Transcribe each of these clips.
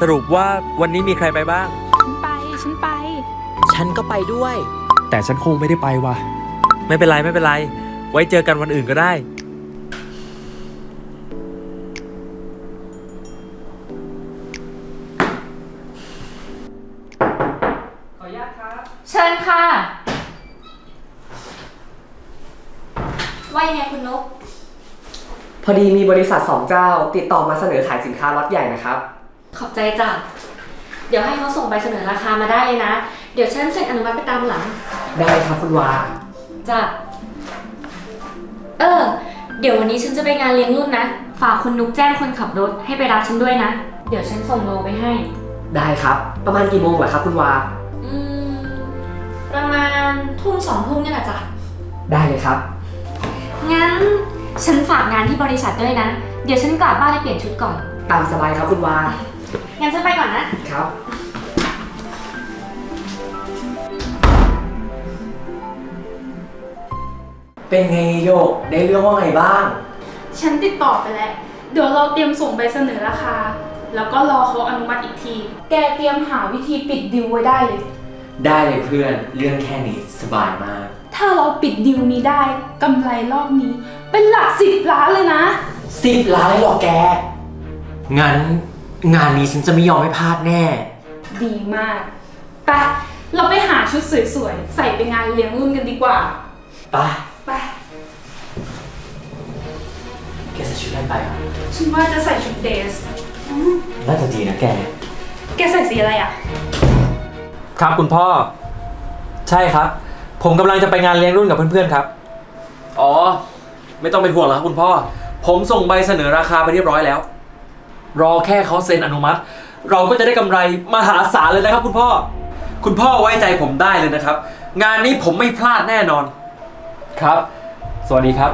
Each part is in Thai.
สรุปว่าวันนี้มีใครไปบ้าง ฉันไป ฉันไป ฉันก็ไปด้วย แต่ฉันคงไม่ได้ไปว่ะ ไม่เป็นไรไม่เป็นไร ไว้เจอกันวันอื่นก็ได้ เชิญค่ะ ว่ายังไงคุณนก พอดีมีบริษัทสองเจ้า ติดต่อมาเสนอขายสินค้าล็อตใหญ่นะครับ ขอบใจจ้ะ เดี๋ยวให้เขาส่งใบเสนอราคามาได้เลยนะ เดี๋ยวฉันเซ็นอนุมัติไปตามหลัง ได้ครับคุณวา จ้ะ เออ เดี๋ยววันนี้ฉันจะไปงานเลี้ยงรุ่นนะ ฝากคุณนุกแจ้งคนขับรถให้ไปรับฉันด้วยนะ เดี๋ยวฉันส่งโลไปให้ ได้ครับ ประมาณกี่โมงเหรอครับคุณวา อืม ประมาณทุ่มสองทุ่มนี่แหละจ้ะ ได้เลยครับ งั้น ฉันฝากงานที่บริษัทด้วยนะ เดี๋ยวฉันกลับบ้านไปเปลี่ยนชุดก่อน ตามสบายครับคุณวา งั้นฉันไปก่อนนะ ครับ เป็นไงโยกได้เรื่องว่าไงบ้าง ฉันติดต่อไปแล้ว เดี๋ยวเราเตรียมส่งใบเสนอราคา แล้วก็รอเขาอนุมัติอีกที แกเตรียมหาวิธีปิดดิวไว้ได้เลย ได้เลยเพื่อนเรื่องแค่นี้สบายมาก ถ้าเราปิดดิวนี้ได้กำไรรอบนี้ เป็นหลักสิบล้านเลยนะ สิบล้านเลยเหรอแก งั้น งานนี้ฉันจะไม่ยอมให้พลาดแน่ ดีมากไปเราไปหาชุดสวยๆ ใส่ไปงานเลี้ยงรุ่นกันดีกว่าไปไป แกใส่ชุดอะไรไปอะฉันว่าจะใส่ชุดเดรสน่าจะดีนะแก แกใส่สีอะไรอะ ครับคุณพ่อ ใช่ครับ ผมกำลังจะไปงานเลี้ยงรุ่นกับเพื่อนๆครับ อ๋อ ไม่ต้องเป็นห่วงหรอกครับคุณพ่อ ผมส่งใบเสนอราคาไปเรียบร้อยแล้ว รอแค่เขาเซ็นอนุมัติ เราก็จะได้กำไรมหาศาลเลยนะครับ คุณพ่อ คุณพ่อไว้ใจผมได้เลยนะครับ งานนี้ผมไม่พลาดแน่นอน ครับ สวัสดีครับ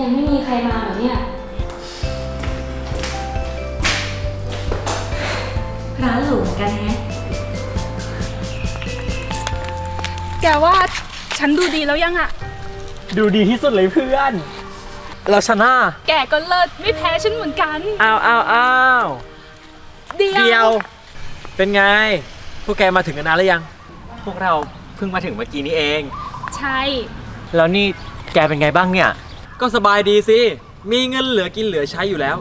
ยังไม่มีใครมาเหรอเนี่ย ร้านหรูเหมือนกันแฮะ แกว่าฉันดูดีแล้วยังอะดูดีที่สุดเลยเพื่อน เราชนะ แกก็เลิศไม่แพ้ฉันเหมือนกัน อ้าวอ้าวอ้าวเดียว เดียว เป็นไง พวกแกมาถึงกันนานแล้วยัง พวกเราเพิ่งมาถึงเมื่อกี้นี้เอง ใช่ แล้วนี่แกเป็นไงบ้างเนี่ย ก็สบายดีสิ มีเงินเหลือกินเหลือใช้อยู่แล้ว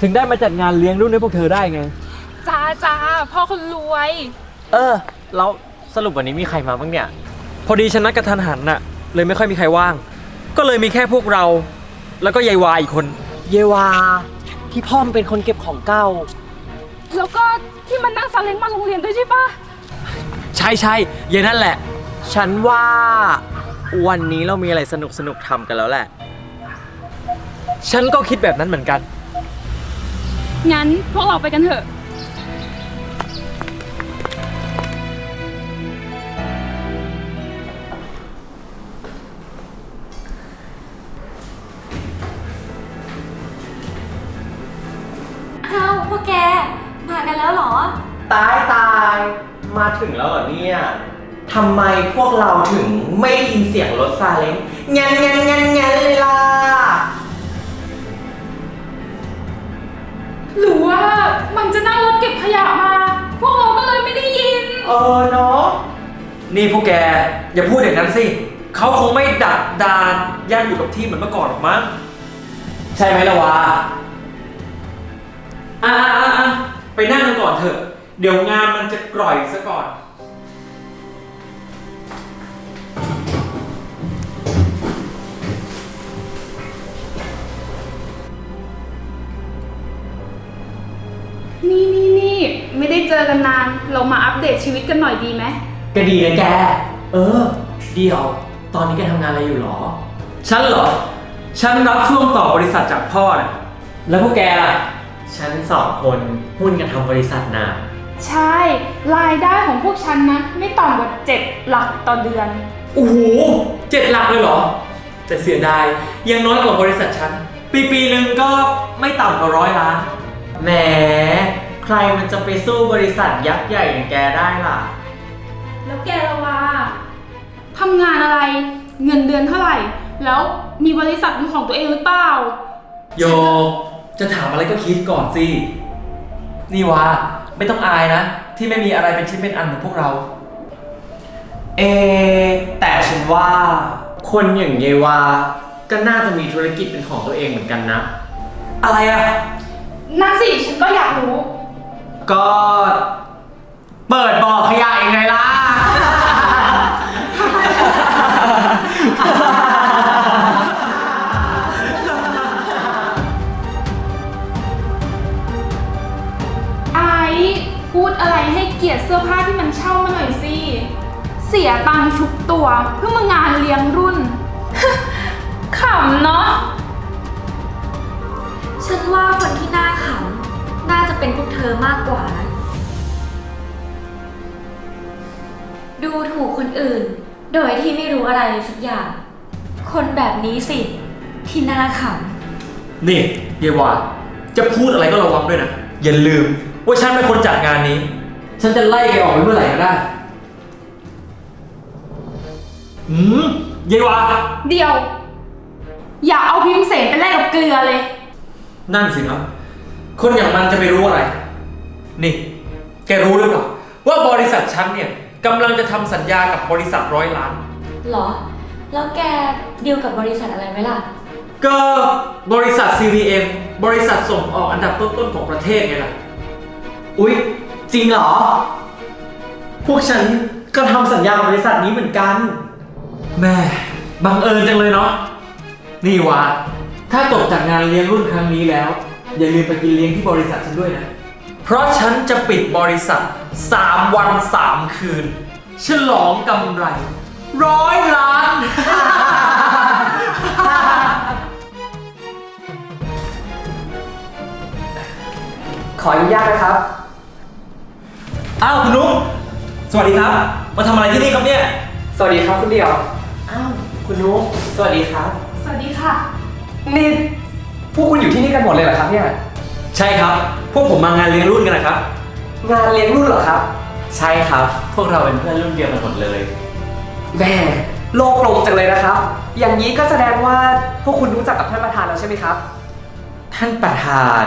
ถึงได้มาจัดงานเลี้ยงรุ่นให้พวกเธอได้ไง จ้าจ้าพ่อคนรวย เออ แล้วสรุปวันนี้มีใครมาบ้างเนี่ย พอดีฉันนัดกระทันหันน่ะ เลยไม่ค่อยมีใครว่าง ก็เลยมีแค่พวกเรา แล้วก็ยายวาอีกคน เยวา ที่พ่อมนเป็นคนเก็บของเก่า แล้วก็ที่มันนั่งซาเล้งมาโรงเรียนด้วยใช่ปะใช่ใช่เย็นนั่นแหละ ฉันว่า วันนี้เรามีอะไรสนุกสนุกๆทำกันแล้วแหละ ฉันก็คิดแบบนั้นเหมือนกัน งั้นพวกเราไปกันเถอะ วพวกแก มากันแล้วเหรอ ตายตายมาถึงแล้วเหรอเนี่ยทำไมพวกเราถึงไม่ได้ยินเสียงรถซาเล้งแงนแงนแงนแงนเลยล่ะ หรือว่ามันจะนั่งรถเก็บขยะมา พวกเราก็เลยไม่ได้ยิน เออเนาะนี่พวกแก อย่าพูดอย่างนั้นสิ เขาคงไม่ดักดานย่างอยู่กับที่เหมือนเมื่อก่อนหรอกมั้ง ใช่ไหมละวะ อะอะอะอะไปนั่งกันก่อนเถอะ เดี๋ยวงานมันจะกร่อยซะก่อน นี่นี่นี่ไม่ได้เจอกันนาน เรามาอัปเดตชีวิตกันหน่อยดีไหม ก็ดีนะแก เออ เดี๋ยว ตอนนี้แกทำงานอะไรอยู่หรอ ฉันเหรอ ฉันรับช่วงต่อบริษัทจากพ่อน่ะแล้วพวกแกล่ะ ฉันสองคนหุ้นกันทำบริษัทนะใช่ รายได้ของพวกฉันนะ ไม่ต่ำกว่าเจ็ดหลักต่อเดือน โอ้โหเจ็ดหลักเลยเหรอ แต่เสียดายยังน้อยกว่าบริษัทฉัน ปีปีหนึ่งก็ไม่ต่ำกว่าร้อยล้าน แหม ใครมันจะไปสู้บริษัทยักษ์ใหญ่อย่างแกได้ล่ะ แล้วแกละวาทำงานอะไร เงินเดือนเท่าไหร่ แล้วมีบริษัทเป็นของตัวเองหรือเปล่า โยก จะถามอะไรก็คิดก่อนสิ นี่วะไม่ต้องอายนะ ที่ไม่มีอะไรเป็นชิ้นเป็นอันเหมือนพวกเรา เอะแต่ฉันว่า คนอย่างเยวา ก็น่าจะมีธุรกิจเป็นของตัวเองเหมือนกันนะ อะไรอะนั่นสิ ฉันก็อยากรู้ ก็ เปิดบ่อขยะยังไงล่ะ ตัว เพื่อมางานเลี้ยงรุ่น ขำเนาะ ฉันว่าคนที่น่าขำน่าจะเป็นพวกเธอมากกว่านะดูถูกคนอื่น โดยที่ไม่รู้อะไรเลยสักอย่าง คนแบบนี้สิ ที่น่าขนี่เยวาจะพูดอะไรก็ระวังด้วยนะ อย่าลืมว่าฉันเป็นคนจัดงานนี้ ฉันจะไล่แกออกไปเมื่อไหร่ก็ได้ อืมเยวาเดียว อย่าเอาพิมพ์เสนไปแลกกับเกลือเลย นั่นสิครับคนอย่างมันจะไปรู้อะไร นี่ แกรู้หรือเปล่าว่าบริษัทฉันเนี่ยกำลังจะทำสัญญากับบริษัทร้อยล้านำหรอ แล้วแกดีลกับบริษัทอะไรไหมล่ะ ก็บริษัท CVM บริษัทส่งออกอันดับต้นๆของประเทศไงล่ะ อุ๊ย จริงเหรอ พวกฉันก็ทำสัญญากับบริษัทนี้เหมือนกัน แม่บังเอิญจังเลยเนาะนี่วะถ้าจบจากงานเลี้ยงรุ่นครั้งนี้แล้ว อย่าลืมไปกินเลี้ยงที่บริษัทฉันด้วยนะ เพราะฉันจะปิดบริษัท 3 วัน 3 คืน ฉลองกำไรร้อยล้าน ขออนุญาตนะครับ อ้าวคุณนุ๊กสวัสดีครับ มาทำอะไรที่นี่ครับเนี่ย สวัสดีครับคุณเดียว อ้าวคุณนุ๊กสวัสดีครับ สวัสดีค่ะ นี่พวกคุณอยู่ที่นี่กันหมดเลยเหรอครับเนี่ย ใช่ครับ พวกผมมางานเลี้ยงรุ่นกันนะครับ งานเลี้ยงรุ่นเหรอครับ ใช่ครับ พวกเราเป็นเพื่อนรุ่นเดียวกันหมดเลยแม่โลกลงจังเลยนะครับ อย่างนี้ก็แสดงว่าพวกคุณรู้จักกับท่านประธานแล้วใช่ไหมครับ ท่านประธาน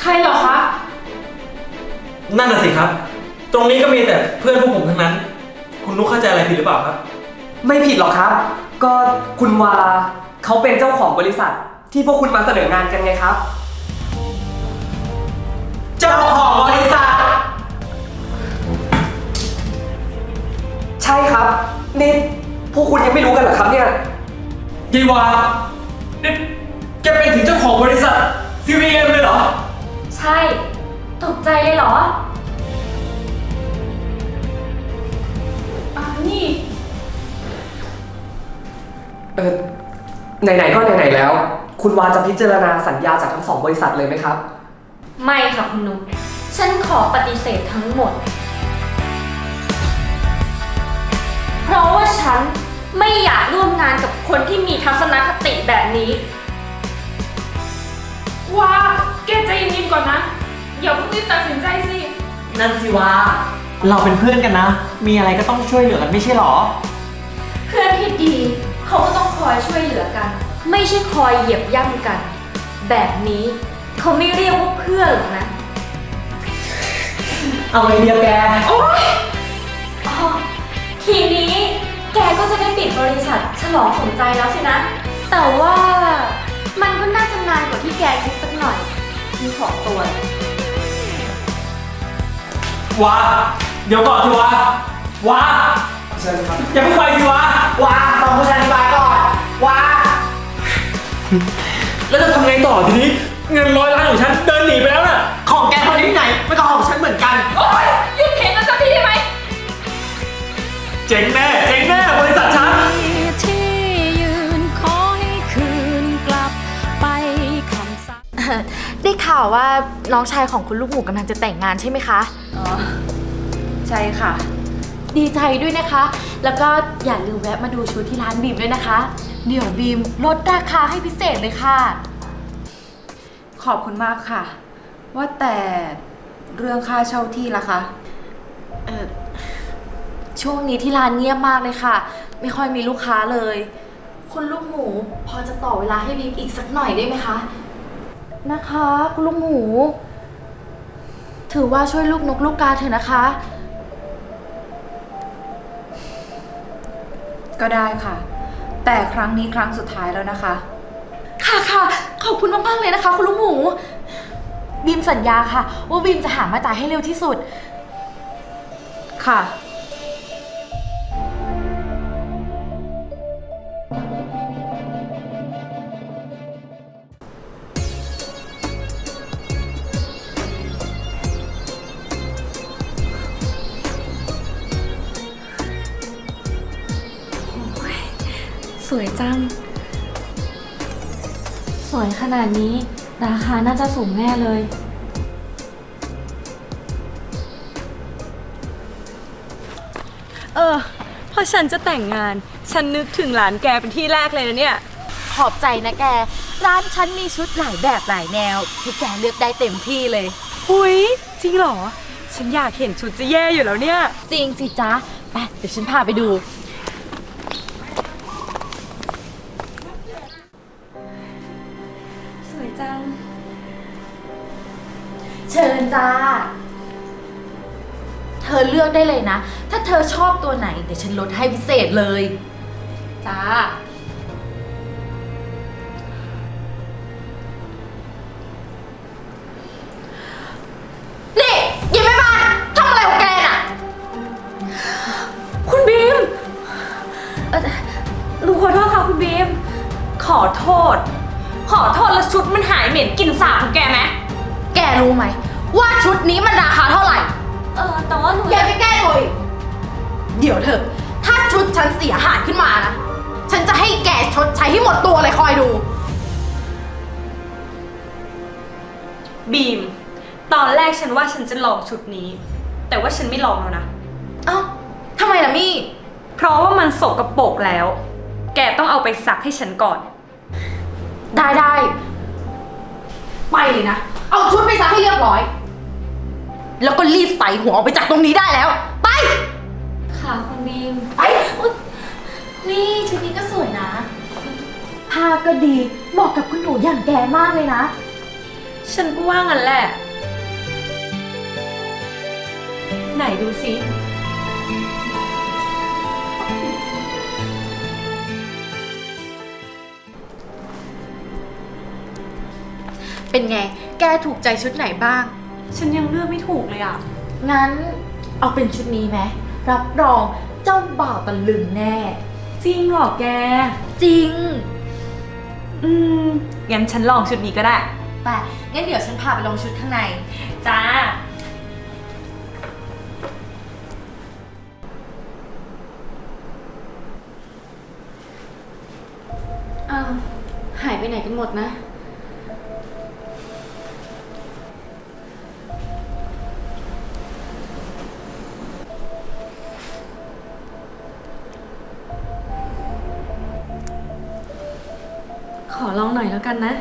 ใครเหรอคะ นั่นน่ะสิครับ ตรงนี้ก็มีแต่เพื่อนพวกผมทั้งนั้น คุณนุ๊กเข้าใจอะไรผิดหรือเปล่าครับ ไม่ผิดหรอกครับ ก็คุณวาเขาเป็นเจ้าของบริษัท ที่พวกคุณมาเสนองานกันไงครับ เจ้าของบริษัท ใช่ครับนี่พวกคุณยังไม่รู้กันเหรอครับเนี่ยยีวานี่แกเป็นถึงเจ้าของบริษัท CVM เลยเหรอ ใช่ ตกใจเลยเหรอ เออไหนๆก็ไหนๆแล้ว คุณวาจะพิจารณาสัญญาจากทั้งสองบริษัทเลยไหมครับ ไม่ค่ะคุณนุ๊กฉันขอปฏิเสธทั้งหมด เพราะว่าฉันไม่อยากร่วมงานกับคนที่มีทัศนคติแบบนี้ว่าแกใจเย็นๆก่อนนะอย่าเพิ่งรีบตัดสินใจสิ นั่นสิวาเราเป็นเพื่อนกันนะ มีอะไรก็ต้องช่วยเหลือกันไม่ใช่หรอ เพื่อนที่ดี เขาก็ต้องคอยช่วยเหลือกัน ไม่ใช่คอยเหยียบย่ำกัน แบบนี้เขาไม่เรียกว่าเพื่อนหรอกนะ เอาไอเดียแกอ๋อทีนี้แกก็จะได้ปิดบริษัทฉลองสมใจแล้วสินะ แต่ว่ามันก็น่าจะนานกว่าที่แกคิดสักหน่อยมีของตัววาเดี๋ยวก่อนสิวาวาเชิญครับ อย่าเพิ่งไปสิวาวาต้องผู้ชาย แล้วจะทำไงต่อทีนี้ เงินร้อยล้านของฉันเดินหนีไปแล้วน่ะ ของแกคนนี้ที่ไหนไม่ก็ของฉันเหมือนกัน โอ๊ยหยุดเถียงกันสักทีได้ไหม เจ๋งแน่ เจ๋งแน่บริษัทฉัน ที่ยืนขอให้คืนกลับไปคำสาปได้ข่าวว่าน้องชายของคุณลูกหมูกำลังจะแต่งงานใช่ไหมคะอ๋อใช่ค่ะ ดีใจด้วยนะคะ แล้วก็อย่าลืมแวะมาดูชุดที่ร้านบีมด้วยนะคะ เดี๋ยวบีมลดราคาให้พิเศษเลยค่ะ ขอบคุณมากค่ะ ว่าแต่เรื่องค่าเช่าที่ล่ะคะเออช่วงนี้ที่ร้านเงียบมากเลยค่ะ ไม่ค่อยมีลูกค้าเลย คุณลูกหมูพอจะต่อเวลาให้บีมอีกสักหน่อยได้ไหมคะ นะคะคุณลูกหมู ถือว่าช่วยลูกนกลูกกาเถอะนะคะ ก็ได้ค่ะ แต่ครั้งนี้ครั้งสุดท้ายแล้วนะคะ ค่ะค่ะขอบคุณมากๆเลยนะคะ คุณลูกหมู บีมสัญญาค่ะ ว่าบีมจะหามาจ่ายให้เร็วที่สุด ค่ะ วยจัง สวยขนาดนี้ ราคาน่าจะสูงแน่เลย เออ พอฉันจะแต่งงาน ฉันนึกถึงหลานแกเป็นที่แรกเลยนะเนี่ย ขอบใจนะแก ร้านฉันมีชุดหลายแบบหลายแนวให้แกเลือกได้เต็มที่เลย หุยจริงเหรอ ฉันอยากเห็นชุดจะแย่อยู่แล้วเนี่ย จริงสิจ๊ะ ไป เดี๋ยวฉันพาไปดู ลือกได้เลยนะ ถ้าเธอชอบตัวไหนเดี๋ยวฉันลดให้พิเศษเลย จ้า นี่ยิ้มไม่บ้านทำอะไรของแกน่ะ คุณบีมเอ่อหนูขอโทษค่ะคุณบีม ขอโทษ ขอโทษแล้วชุดมันหายเหม็นกลิ่นสาบของแกไหม แกรู้ไหม ว่าชุดนี้มันราคาเท่าไหร่ เออแต่ว่าหนูอย่าไปแก้ตัวอีกเดี๋ยวเถอะ ถ้าชุดฉันเสียหายขึ้นมานะ ฉันจะให้แกชดใช้ให้หมดตัวเลยคอยดู บีม ตอนแรกฉันว่าฉันจะลองชุดนี้ แต่ว่าฉันไม่ลองแล้วนะ เอ้าทำไมล่ะมี่ เพราะว่ามันสกรปรกแล้ว แกต้องเอาไปซักให้ฉันก่อน ได้ได้ ไปเลยนะ เอาชุดไปซักให้เรียบร้อย แล้วก็รีบใส่หัวออกไปจากตรงนี้ได้แล้ว ไป ค่ะคุณบีมไปอุ๊ยนี่ชุดนี้ก็สวยนะ ผ้าก็ดีเหมาะกับคุณหนูอย่างแกมากเลยนะ ฉันก็ว่างั้นแหละ ไหนดูสิ เป็นไง แกถูกใจชุดไหนบ้าง ฉันยังเลือกไม่ถูกเลยอะงั้นเอาเป็นชุดนี้ไหมรับรองเจ้าบ่าวตะลึงแน่ จริงเหรอแก จริง อืม งั้นฉันลองชุดนี้ก็ได้ ไปงั้นเดี๋ยวฉันพาไปลองชุดข้างใน จ้า อ้าวหายไปไหนกันหมดนะ กันนะ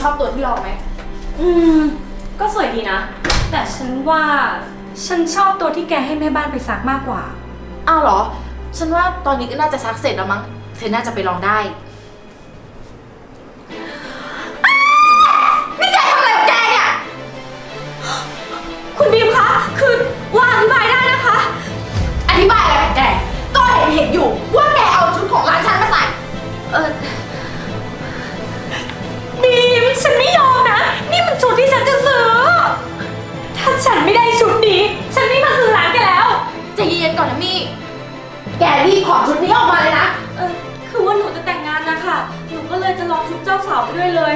ชอบตัวที่ลองไหม อืม ก็สวยดีนะ แต่ฉันว่าฉันชอบตัวที่แกให้แม่บ้านไปซักมากกว่า อ้าวเหรอ ฉันว่าตอนนี้ก็น่าจะซักเสร็จแล้วมั้ง เธอน่าจะไปลองได้ ก่อนนะมี่ แกรีบถอดชุดนี้ออกมาเลยนะ เออคือว่าหนูจะแต่งงานนะคะ หนูก็เลยจะลองชุดเจ้าสาวไปด้วยเลย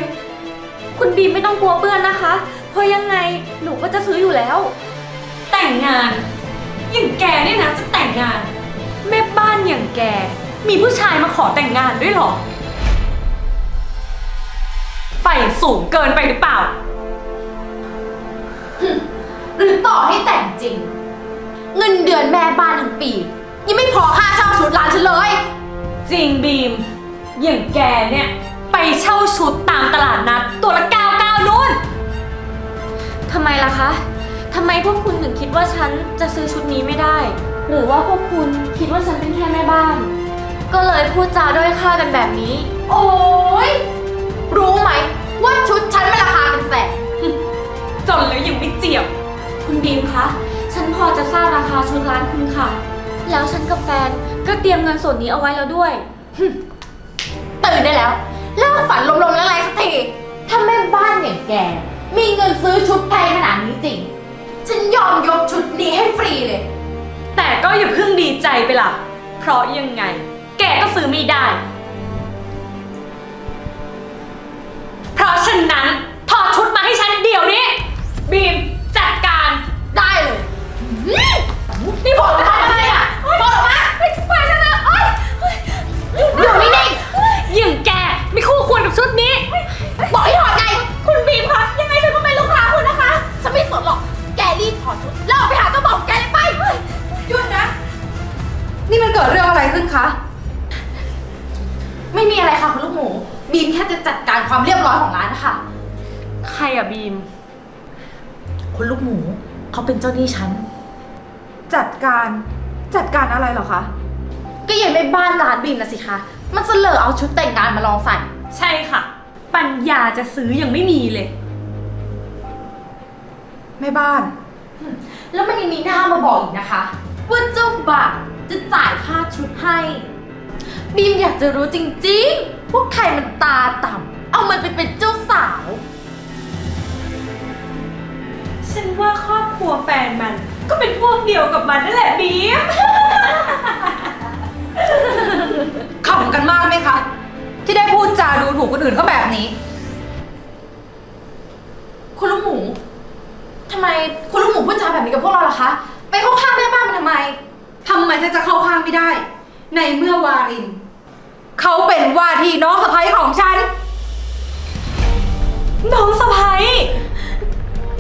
คุณบีมไม่ต้องกลัวเปื้อนนะคะเพเพราะยังไงหนูก็จะซื้ออยู่แล้ว แต่งงาน อย่างแกเนี่ยนะจะแต่งงาน แม่บ้านอย่างแก มีผู้ชายมาขอแต่งงานด้วยเหรอไฟสูงเกินไปหรือเปล่า หรือต่อให้แต่งจริง เงินเดือนแม่บ้านทั้งปี ยังไม่พอค่าเช่าชุดร้านฉันเลย จริงบีม อย่างแกเนี่ย ไปเช่าชุดตามตลาดนัดตัวละก้าเก้านู่นทำไมล่ะคะทำไมพวกคุณถึงคิดว่าฉันจะซื้อชุดนี้ไม่ได้ หรือว่าพวกคุณคิดว่าฉันเป็นแค่แม่บ้าน ก็เลยพูดจาด้อยค่ากันแบบนี้ โอ้ยรู้ไหมว่าชุดฉันมันราคาเป็นแสนจนแล้วยังไม่เจียบ คุณบีมคะ ฉันพอจะทราบราคาชุดร้านคุณค่ะ แล้วฉันกับแฟนก็เตรียมเงินส่วนนี้เอาไว้แล้วด้วย ตื่นได้แล้วเลิกฝันลมๆแล้วไรสักทีถ้าแม่บ้านอย่างแก มีเงินซื้อชุดแพงขนาดนี้จริง ฉันยอมยกชุดนี้ให้ฟรีเลย แต่ก็อย่าเพิ่งดีใจไปล่ะ เพราะยังไง แกก็ซื้อไม่ได้ บีมแค่จะจัดการความเรียบร้อยของร้านนะคะ ใครอะบีม คุณลูกหมู เขาเป็นเจ้าหนี้ฉัน จัดการจัดการอะไรเหรอคะ ก็ยังไม่บ้านร้านบีมนะสิคะ มันเสลอเอาชุดแต่งงานมาลองใส่ ใช่ค่ะ ปัญญาจะซื้อยังไม่มีเลย แม่บ้าน แล้วมันยังมีหน้ามาบอกอีกนะคะ ว่าเจ้าบ่าวจะจ่ายค่าชุดให้ บีมอยากจะรู้จริงๆ ว่าใครมันตาต่ำเอามันไปเป็นเจ้าสาว ฉันว่าครอบครัวแฟนมัน ก็เป็นพวกเดียวกับมันนั่นแหละบีม ขำกันมากไหมคะ ที่ได้พูดจาดูถูกคนอื่นเขาแบบนี้ คุณลูกหมูทำไมคุณลูกหมูพูดจาแบบนี้กับพวกเราล่ะคะ ไปเข้าข้างแม่บ้านมันทำไม ทำไมฉันจะเข้าข้างไม่ได้ ในเมื่อวาริน เขาเป็นว่าที่น้องสะใภ้ของฉัน น้องสะพ้ย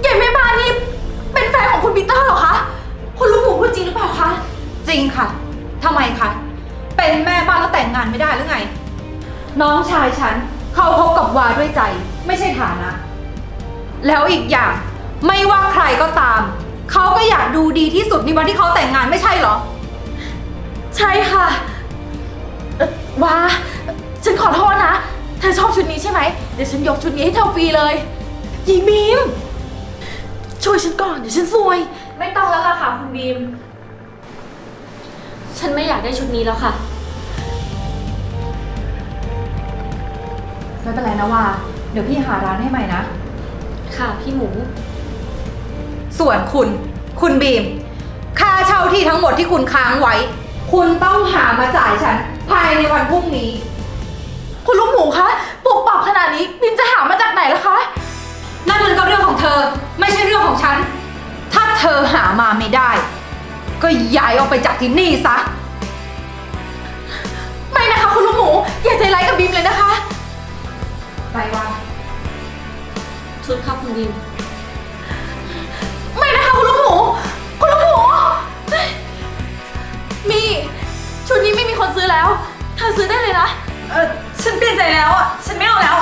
ใหญ่แม่บ้านนี่เป็นแฟนของคุณปีเตอร์เหรอคะ คุณลูกหมูพูดจริงหรือเปล่าคะ จริงค่ะ ทำไมคะ เป็นแม่บ้านแล้วแต่งงานไม่ได้หรือไง น้องชายฉันเขาพบกับวาด้วยใจ ไม่ใช่ฐานะ แล้วอีกอย่างไม่ว่าใครก็ตาม เขาก็อยากดูดีที่สุดในวันที่เขาแต่งงานไม่ใช่เหรอ ใช่ค่ะ เอ่อว้า ฉันขอโทษนะ เธอชอบชุดนี้ใช่ไหม เดี๋ยวฉันยกชุดนี้ให้เธอฟรีเลยยีบีม ช่วยฉันก่อน เดี๋ยวฉันซวย ไม่ต้องแล้วล่ะค่ะคุณบีม ฉันไม่อยากได้ชุดนี้แล้วค่ะ ไม่เป็นไรนะว่า เดี๋ยวพี่หาร้านให้ใหม่นะ ค่ะพี่หมู ส่วนคุณ คุณบีม ค่าเช่าที่ทั้งหมดที่คุณค้างไว้ คุณต้องหามาจ่ายฉัน ภายในวันพรุ่งนี้ คุณลูกหมูคะปลุกปรับขนาดนี้บีมจะหามาจากไหนล่ะคะ นั่นมันก็เรื่องของเธอ ไม่ใช่เรื่องของฉัน ถ้าเธอหามาไม่ได้ ก็ย้ายออกไปจากที่นี่ซะ ไม่นะคะคุณลูกหมู อย่าใจร้ายกับบีมเลยนะคะ ไปวัน ชุดครับคุณบีมไม่ ซื้อแล้ว เธอซื้อได้เลยนะ เออฉันเปลี่ยนใจแล้วอะ ฉันไม่เอาแล้ว